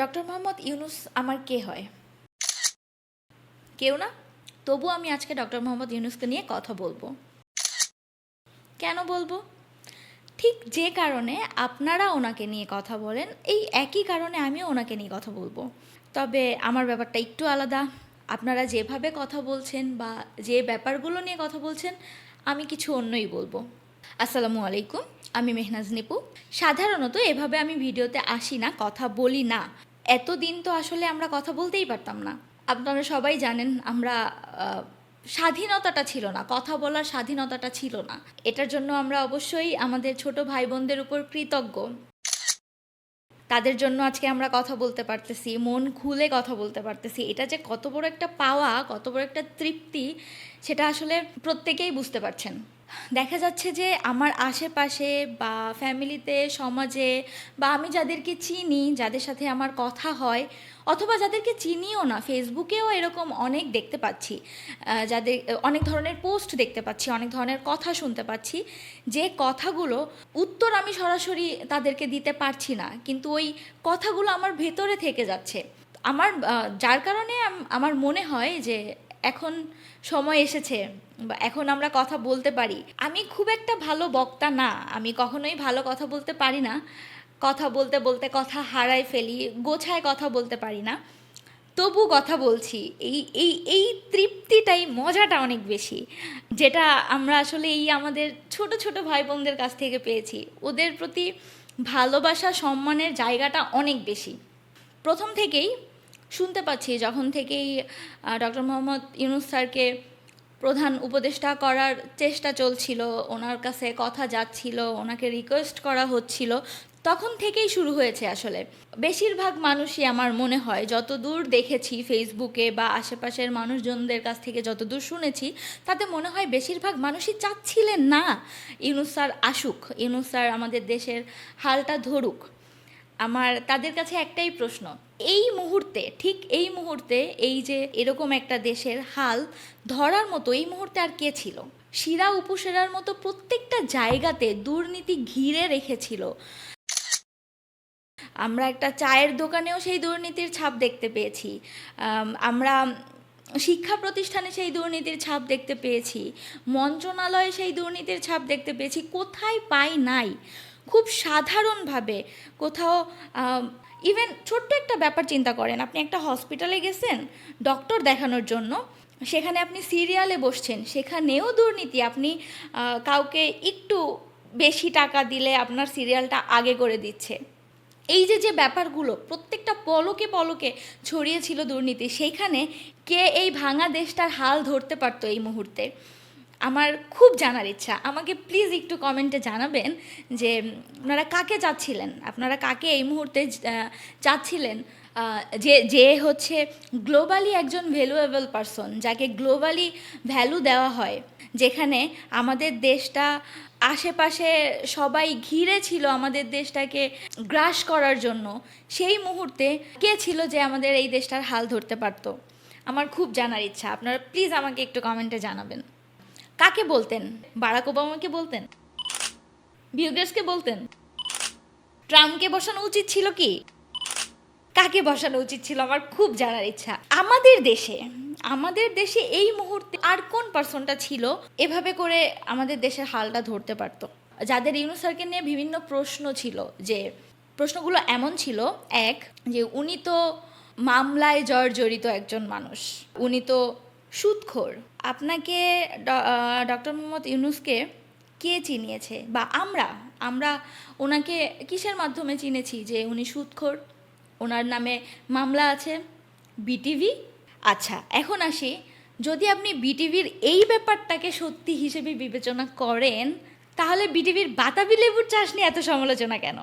Doctor Mohammad Yunus আমার কে হয়? কেউ না? তবু আমি আজকে ডক্টর মোহাম্মদ ইউনুসকে নিয়ে কথা বলব। কেন বলব? ঠিক যে কারণে আপনারা ওনাকে নিয়ে কথা বলেন, এই একই কারণে আমিও ওনাকে নিয়ে কথা বলব। তবে আমার ব্যাপারটা একটু আলাদা। আপনারা যেভাবে কথা বলছেন বা যে ব্যাপারগুলো নিয়ে কথা বলছেন, আমি কিছু অন্যই বলব। আসসালামু আলাইকুম। আমি মেহনাজ নিপু। সাধারণত এভাবে আমি ভিডিওতে আসি না, কথা বলি না। এতদিন তো আসলে আমরা কথা বলতেই পারতাম না। আপনারা সবাই জানেন আমরা স্বাধীনতাটা ছিল না, কথা বলার স্বাধীনতাটা ছিল না। এটার জন্য আমরা অবশ্যই আমাদের ছোট ভাই বোনদের উপর কৃতজ্ঞ। তাদের জন্য আজকে আমরা কথা বলতে পারতেছি, মন খুলে কথা বলতে পারতেছি। এটা যে কত বড় একটা পাওয়া, কত বড় একটা তৃপ্তি, সেটা আসলে প্রত্যেকেই বুঝতে পারছেন। দেখা যাচ্ছে যে আমার আশেপাশে বা ফ্যামিলিতে, সমাজে বা আমি যাদেরকে চিনি, যাদের সাথে আমার কথা হয়, অথবা যাদেরকে চিনিও না, ফেসবুকেও এরকম অনেক দেখতে পাচ্ছি। যাদের, অনেক ধরনের পোস্ট দেখতে পাচ্ছি, অনেক ধরনের কথা শুনতে পাচ্ছি। যে কথাগুলো উত্তর আমি সরাসরি তাদেরকে দিতে পারছি না, কিন্তু ওই কথাগুলো আমার ভেতরে থেকে যাচ্ছে। আমার যার কারণে আমার মনে হয় যে এখন সময় এসেছে। এখন আমরা কথা বলতে পারি। আমি খুব একটা ভালো বক্তা না। আমি কখনোই ভালো কথা বলতে পারি না। কথা বলতে বলতে কথা হারাই ফেলি, গোছায় কথা বলতে পারি না। তবু কথা বলছি। এই এই এই তৃপ্তিটাই, মজাটা অনেক বেশি। যেটা আমরা আসলে এই আমাদের ছোট ছোট ভাই বোনদের কাছ থেকে পেয়েছি। ওদের প্রতি ভালোবাসা, সম্মানের জায়গাটা অনেক বেশি। প্রথম থেকেই শুনতে পাচ্ছি, যখন থেকেই ডক্টর মোহাম্মদ ইউনুস স্যারকে প্রধান উপদেষ্টা করার চেষ্টা চলছিল, ওনার কাছে কথা যাচ্ছিল, ওনাকে রিকোয়েস্ট করা হচ্ছিল, তখন থেকেই শুরু হয়েছে আসলে। বেশিরভাগ মানুষই আমার মনে হয়, যতদূর দেখেছি ফেসবুকে বা আশেপাশের মানুষজনদের কাছ থেকে যতদূর শুনেছি, তাতে মনে হয় বেশিরভাগ মানুষই চাচ্ছিলেন না, ইউনুস স্যার আসুক, ইউনুস স্যার আমাদের দেশের হালটা ধরুক। আমার, তাদের কাছে একটাই প্রশ্ন, এই মুহূর্তে, ঠিক এই মুহূর্তে, এই যে এরকম একটা দেশের হাল, ধরার মতো এই মুহূর্তে আর কে ছিল? শিরা উপসেরার মতো প্রত্যেকটা জায়গাতে দুর্নীতি ঘিরে রেখেছিল। আমরা একটা চায়ের দোকানেও সেই দুর্নীতির ছাপ দেখতে পেয়েছি। আমরা শিক্ষা প্রতিষ্ঠানে সেই দুর্নীতির ছাপ দেখতে পেয়েছি। মন্ত্রণালয়ে সেই দুর্নীতির ছাপ দেখতে পেয়েছি। কোথায় পাই নাই? খুব সাধারণভাবে কোথাও ইভেন ছোট্ট একটা ব্যাপার চিন্তা করেন। আপনি একটা হসপিটালে গেছেন ডক্টর দেখানোর জন্য, সেখানে আপনি সিরিয়ালে বসছেন, সেখানেও দুর্নীতি। আপনি কাউকে একটু বেশি টাকা দিলে আপনার সিরিয়ালটা আগে করে দিচ্ছে। এই যে যে ব্যাপারগুলো, প্রত্যেকটা পলকে পলকে ছড়িয়েছিল দুর্নীতি সেইখানে কে এই ভাঙা দেশটার হাল ধরতে পারতো এই মুহূর্তে? আমার খুব জানার ইচ্ছা। আমাকে প্লিজ একটু কমেন্টে জানাবেন যে আপনারা কাকে চাচ্ছিলেন? আপনারা কাকে এই মুহূর্তে চাচ্ছিলেন? যে যে হচ্ছে গ্লোবালি একজন ভ্যালুয়েবল পারসন যাকে গ্লোবালি ভ্যালু দেওয়া হয়, যেখানে আমাদের দেশটা আশেপাশে সবাই ঘিরে ছিল আমাদের দেশটাকে গ্রাস করার জন্য, সেই মুহূর্তে কে ছিল যে আমাদের এই দেশটার হাল ধরতে পারতো? আমার খুব জানার ইচ্ছা। আপনারা প্লিজ আমাকে একটু কমেন্টে জানাবেন। কাকে বলতেন? বারাক ওবামাকে বলতেন? বিলগেটসকে বলতেন? ট্রাম্পকে বসানো উচিত ছিল কি? কাকে বসানো উচিত ছিল আমার খুব জানার ইচ্ছা। আমাদের দেশে আমাদের দেশে এই মুহূর্তে আর কোন পার্সনটা ছিল এভাবে করে আমাদের দেশের হালটা ধরতে পারতো? যাদের ইউনুস স্যারকে নিয়ে বিভিন্ন প্রশ্ন ছিল, যে প্রশ্নগুলো এমন ছিল, এক, যে উনি তো মামলায় জর্জরিত একজন মানুষ। উনি তো সুদখোর আপনাকে ডক্টর মোহাম্মদ ইউনুসকে কে চিনিয়েছে? বা আমরা আমরা ওনাকে কিসের মাধ্যমে চিনেছি যে উনি সুদখোর ওনার নামে মামলা আছে, বিটিভি? আচ্ছা এখন আসি, যদি আপনি বিটিভির এই ব্যাপারটাকে সত্যি হিসেবে বিবেচনা করেন তাহলে বিটিভির বাতাবি লেবুর চাষ নিয়ে এত সমালোচনা কেন?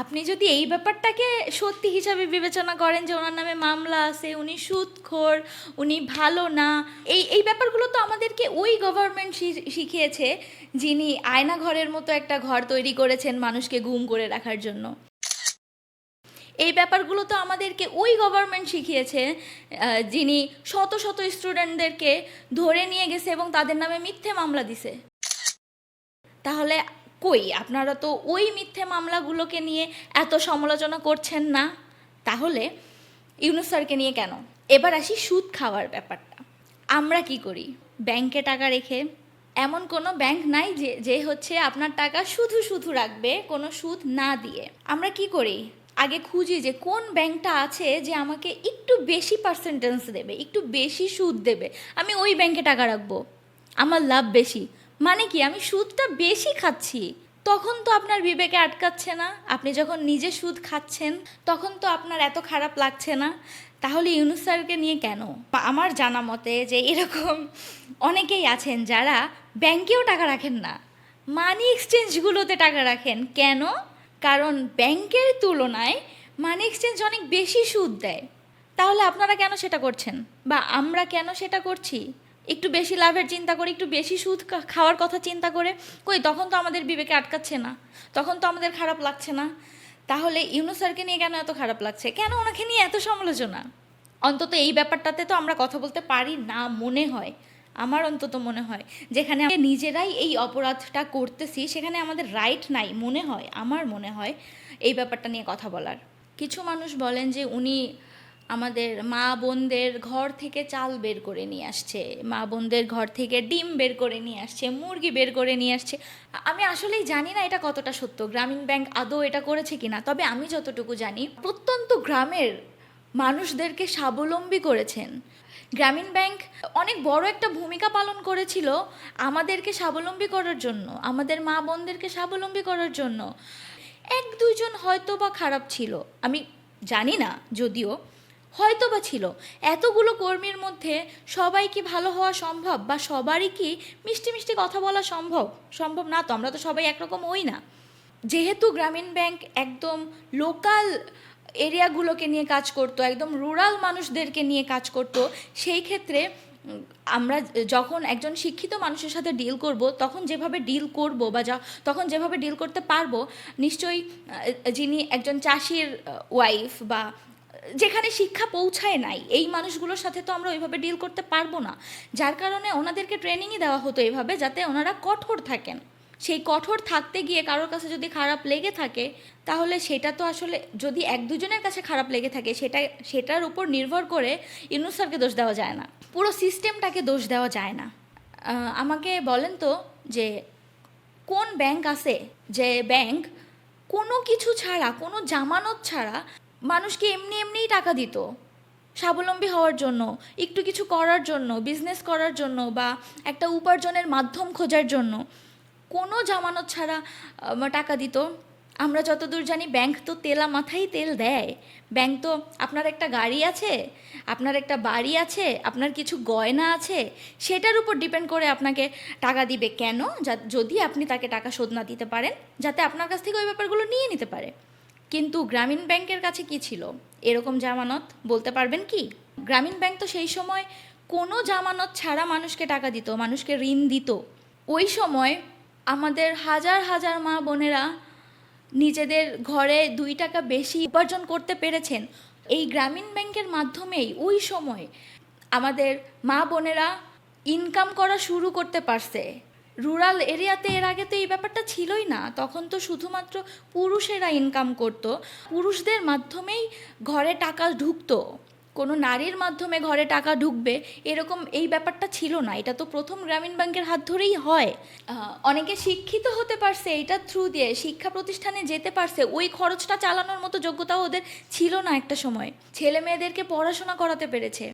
আপনি যদি এই ব্যাপারটাকে সত্যি হিসাবে বিবেচনা করেন যে ওনার নামে মামলা আছে, উনি সুদখোর উনি ভালো না, এই এই ব্যাপারগুলো তো আমাদেরকে ওই গভর্নমেন্ট শিখিয়েছে যিনি আয়নাঘরের মতো একটা ঘর তৈরি করেছেন মানুষকে গুম করে রাখার জন্য। এই ব্যাপারগুলো তো আমাদেরকে ওই গভর্নমেন্ট শিখিয়েছে যিনি শত শত স্টুডেন্টদেরকে ধরে নিয়ে গেছে এবং তাদের নামে মিথ্যে মামলা দিছে। তাহলে কই? আপনারা তো ওই মিথ্যে মামলাগুলোকে নিয়ে এত সমালোচনা করছেন না। তাহলে ইউনুস স্যারকে নিয়ে কেন? এবার আসি সুদ খাওয়ার ব্যাপারটা। আমরা কি করি? ব্যাংকে টাকা রেখে, এমন কোনো ব্যাংক নাই যে যে হচ্ছে আপনার টাকা শুধু শুধু রাখবে, কোনো সুদ না দিয়ে। আমরা কি করি? আগে খুঁজি যে কোন ব্যাংকটা আছে যে আমাকে একটু বেশি পার্সেন্টেজ দেবে, একটু বেশি সুদ দেবে। আমি ওই ব্যাংকে টাকা রাখব। আমার লাভ বেশি। মানে কি, আমি সুদটা বেশি খাচ্ছি? তখন তো আপনার বিবেকে আটকাচ্ছে না। আপনি যখন নিজে সুদ খাচ্ছেন, তখন তো আপনার এত খারাপ লাগছে না। তাহলে ইউনুস স্যারকে নিয়ে কেন? আমার জানা মতে যে এরকম অনেকেই আছেন যারা ব্যাংকেও টাকা রাখেন না। মানি এক্সচেঞ্জগুলোতে টাকা রাখেন। কেন? কারণ ব্যাংকের তুলনায় মানি এক্সচেঞ্জ অনেক বেশি সুদ দেয়। তাহলে আপনারা কেন সেটা করছেন? বা আমরা কেন সেটা করছি? একটু বেশি লাভের চিন্তা করে, একটু বেশি সুদ খাওয়ার কথা চিন্তা করে, কই তখন তো আমাদের বিবেকে আটকাচ্ছে না, তখন তো আমাদের খারাপ লাগছে না। তাহলে ইউনুস স্যারকে নিয়ে কেন এত খারাপ লাগছে? কেন ওনাকে নিয়ে এত সমালোচনা? অন্তত এই ব্যাপারটাতে তো আমরা কথা বলতে পারি না মনে হয়, আমার অন্তত মনে হয়। যেখানে আমরা নিজেরাই এই অপরাধটা করতেছি, সেখানে আমাদের রাইট নাই মনে হয়, আমার মনে হয় এই ব্যাপারটা নিয়ে কথা বলার। কিছু মানুষ বলেন যে উনি আমাদের মা বোনদের ঘর থেকে চাল বের করে নিয়ে আসছে, মা বোনদের ঘর থেকে ডিম বের করে নিয়ে আসছে, মুরগি বের করে নিয়ে আসছে। আমি আসলেই জানি না এটা কতটা সত্য, গ্রামীণ ব্যাংক আদৌ এটা করেছে কিনা তবে আমি যতটুকু জানি প্রত্যন্ত গ্রামের মানুষদেরকে স্বাবলম্বী করেছেন। গ্রামীণ ব্যাংক অনেক বড় একটা ভূমিকা পালন করেছিল আমাদেরকে স্বাবলম্বী করার জন্য, আমাদের মা বোনদেরকে স্বাবলম্বী করার জন্য। এক দুইজন হয়তো বা খারাপ ছিল, আমি জানি না, যদিও হয়তো বা ছিল। এতগুলো কর্মীর মধ্যে সবাই কি ভালো হওয়া সম্ভব বা সবারই কি মিষ্টি মিষ্টি কথা বলা সম্ভব? সম্ভব না, তো আমরা তো সবাই একরকম হই না। যেহেতু গ্রামীণ ব্যাংক একদম লোকাল এরিয়াগুলোকে নিয়ে কাজ করতো, একদম রুরাল মানুষদেরকে নিয়ে কাজ করতো, সেই ক্ষেত্রে আমরা যখন একজন শিক্ষিত মানুষের সাথে ডিল করব, তখন যেভাবে ডিল করব বা যা, তখন যেভাবে ডিল করতে পারব, নিশ্চয়ই যিনি একজন চাষির ওয়াইফ বা যেখানে শিক্ষা পৌঁছায় নাই, এই মানুষগুলোর সাথে তো আমরা ওইভাবে ডিল করতে পারব না। যার কারণে ওনাদেরকে ট্রেনিংই দেওয়া হতো এইভাবে যাতে ওনারা কঠোর থাকেন। সেই কঠোর থাকতে গিয়ে কারোর কাছে যদি খারাপ লেগে থাকে, তাহলে সেটা তো আসলে যদি এক দুজনের কাছে খারাপ লেগে থাকে, সেটা, সেটার উপর নির্ভর করে ইউনুস স্যারকে দোষ দেওয়া যায় না। পুরো সিস্টেমটাকে দোষ দেওয়া যায় না। আমাকে বলেন তো যে, কোন ব্যাংক আছে যে ব্যাংক কোনো কিছু ছাড়া, কোনো জামানত ছাড়া মানুষকে এমনি এমনিই টাকা দিত। স্বাবলম্বী হওয়ার জন্য, একটু কিছু করার জন্য বিজনেস করার জন্য বা একটা উপার্জনের মাধ্যম খোঁজার জন্য কোনো জামানত ছাড়া টাকা দিত। আমরা যতদূর জানি ব্যাংক তো তেলা মাথায় তেল দেয়। ব্যাংক তো আপনার একটা গাড়ি আছে, আপনার একটা বাড়ি আছে, আপনার কিছু গয়না আছে, সেটার উপর ডিপেন্ড করে আপনাকে টাকা দিবে। কেন? যদি আপনি তাকে টাকা শোধ না দিতে পারেন, যাতে আপনার কাছ থেকে ওই ব্যাপারগুলো নিয়ে নিতে পারে। কিন্তু গ্রামীণ ব্যাংকের কাছে কি ছিল? এরকম জামানত বলতে পারবেন কি? গ্রামীণ ব্যাংক তো সেই সময় কোনো জামানত ছাড়া মানুষকে টাকা দিত, মানুষকে ঋণ দিত। ওই সময় আমাদের হাজার হাজার মা বোনেরা নিজেদের ঘরে দুই টাকা বেশি উপার্জন করতে পেরেছেন। এই গ্রামীণ ব্যাংকের মাধ্যমেই ওই সময় আমাদের মা বোনেরা ইনকাম করা শুরু করতে পারছে। রুরাল এরিয়াতে এর আগে তো এই ব্যাপারটা ছিলই না। তখন তো শুধুমাত্র পুরুষেরা ইনকাম করত। পুরুষদের মাধ্যমেই ঘরে টাকা ঢুকতো। কোনো নারীর মাধ্যমে ঘরে টাকা ঢুকবে এরকম এই ব্যাপারটা ছিল না। এটা তো প্রথম গ্রামীণ ব্যাংকের হাত ধরেই হয়। অনেকে শিক্ষিত হতে পারছে এটার থ্রু দিয়ে, শিক্ষা প্রতিষ্ঠানে যেতে পারছে। ওই খরচটা চালানোর মতো যোগ্যতাও ওদের ছিল না একটা সময়। ছেলে মেয়েদেরকে পড়াশোনা করাতে পেরেছে।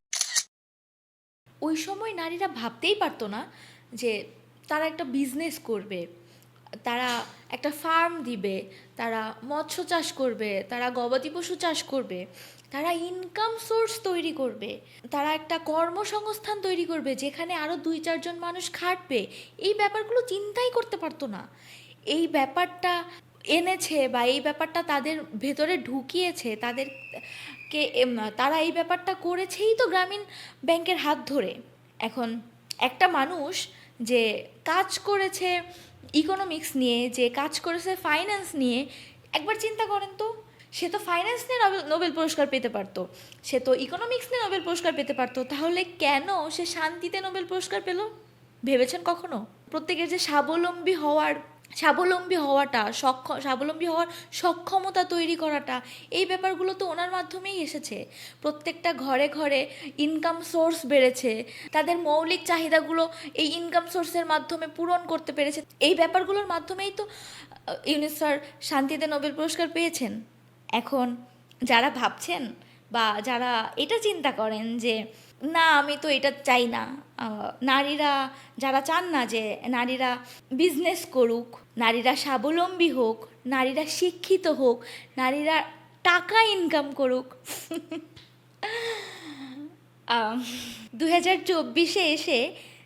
ওই সময় নারীরা ভাবতেই পারতো না যে তারা একটা বিজনেস করবে, তারা একটা ফার্ম দিবে, তারা মৎস্য চাষ করবে, তারা গবাদি পশু চাষ করবে, তারা ইনকাম সোর্স তৈরি করবে, তারা একটা কর্মসংস্থান তৈরি করবে, যেখানে আরও দুই চারজন মানুষ খাটবে। এই ব্যাপারগুলো চিন্তাই করতে পারতো না। এই ব্যাপারটা এনেছে বা এই ব্যাপারটা তাদের ভেতরে ঢুকিয়েছে, তাদেরকে তারা এই ব্যাপারটা করেছেই তো গ্রামীণ ব্যাংকের হাত ধরে। এখন একটা মানুষ যে কাজ করেছে ইকোনমিক্স নিয়ে, যে কাজ করেছে ফাইন্যান্স নিয়ে, একবার চিন্তা করেন তো, সে তো ফাইন্যান্স নিয়ে নোবেল- পুরস্কার পেতে পারতো, সে তো ইকোনমিক্স নিয়ে নোবেল পুরস্কার পেতে পারতো, তাহলে কেন সে শান্তিতে নোবেল পুরস্কার পেল? ভেবেছেন কখনো? প্রত্যেকের যে স্বাবলম্বী হওয়ার স্বাবলম্বী হওয়াটা সক্ষ স্বাবলম্বী হওয়ার সক্ষমতা তৈরি করাটা এই ব্যাপারগুলো তো ওনার মাধ্যমেই এসেছে। প্রত্যেকটা ঘরে ঘরে ইনকাম সোর্স বেড়েছে। তাদের মৌলিক চাহিদাগুলো এই ইনকাম সোর্সের মাধ্যমে পূরণ করতে পেরেছে। এই ব্যাপারগুলোর মাধ্যমেই তো আহ, ইউনুস স্যার শান্তিতে নোবেল পুরস্কার পেয়েছেন। এখন যারা ভাবছেন বা যারা এটা চিন্তা করেন যে না, আমি তো এটা চাই না। নারীরা যারা চান না যে নারীরা বিজনেস করুক, নারীরা স্বাবলম্বী হোক, নারীরা শিক্ষিত হোক, নারীরা টাকা ইনকাম করুক। দু হাজার চব্বিশে এসে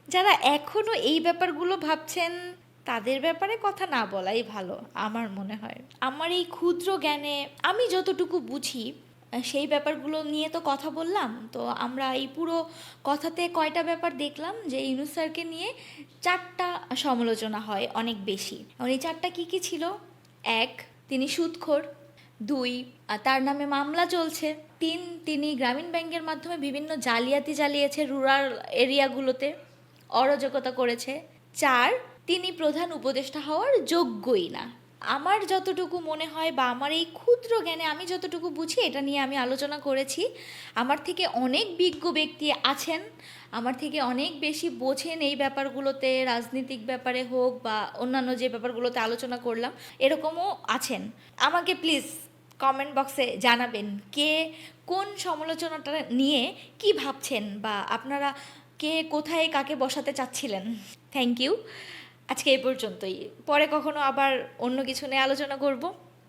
যারা এখনও এই ব্যাপারগুলো ভাবছেন, তাদের ব্যাপারে কথা না বলাই ভালো, আমার মনে হয়। আমার এই ক্ষুদ্র জ্ঞানে আমি যতটুকু বুঝি সেই ব্যাপারগুলো নিয়ে তো কথা বললাম। তো আমরা এই পুরো কথাতে কয়টা ব্যাপার দেখলাম যে ইউনুস স্যারকে নিয়ে চারটা সমালোচনা হয় অনেক বেশি। এবং এই চারটা কী কী ছিল? এক, তিনি সুদখোর। দুই তার নামে মামলা চলছে। তিন, তিনি গ্রামীণ ব্যাংকের মাধ্যমে বিভিন্ন জালিয়াতি চালিয়েছে রুরাল এরিয়াগুলোতে, অরাজকতা করেছে। চার, তিনি প্রধান উপদেষ্টা হওয়ার যোগ্যই না। আমার যতটুকু মনে হয় বা আমার এই ক্ষুদ্র জ্ঞানে আমি যতটুকু বুঝি, এটা নিয়ে আমি আলোচনা করেছি। আমার থেকে অনেক বিজ্ঞ ব্যক্তি আছেন, আমার থেকে অনেক বেশি বোঝেন এই ব্যাপারগুলোতে, রাজনৈতিক ব্যাপারে হোক বা অন্যান্য যে ব্যাপারগুলোতে আলোচনা করলাম, এরকমও আছেন। আমাকে প্লিজ কমেন্ট বক্সে জানাবেন কে কোন সমালোচনাটা নিয়ে কি ভাবছেন বা আপনারা কে কোথায় কাকে বসাতে চাচ্ছিলেন। থ্যাংক ইউ আজকে এই পর্যন্তই। পরে কখনো আবার অন্য কিছু নিয়ে আলোচনা করব।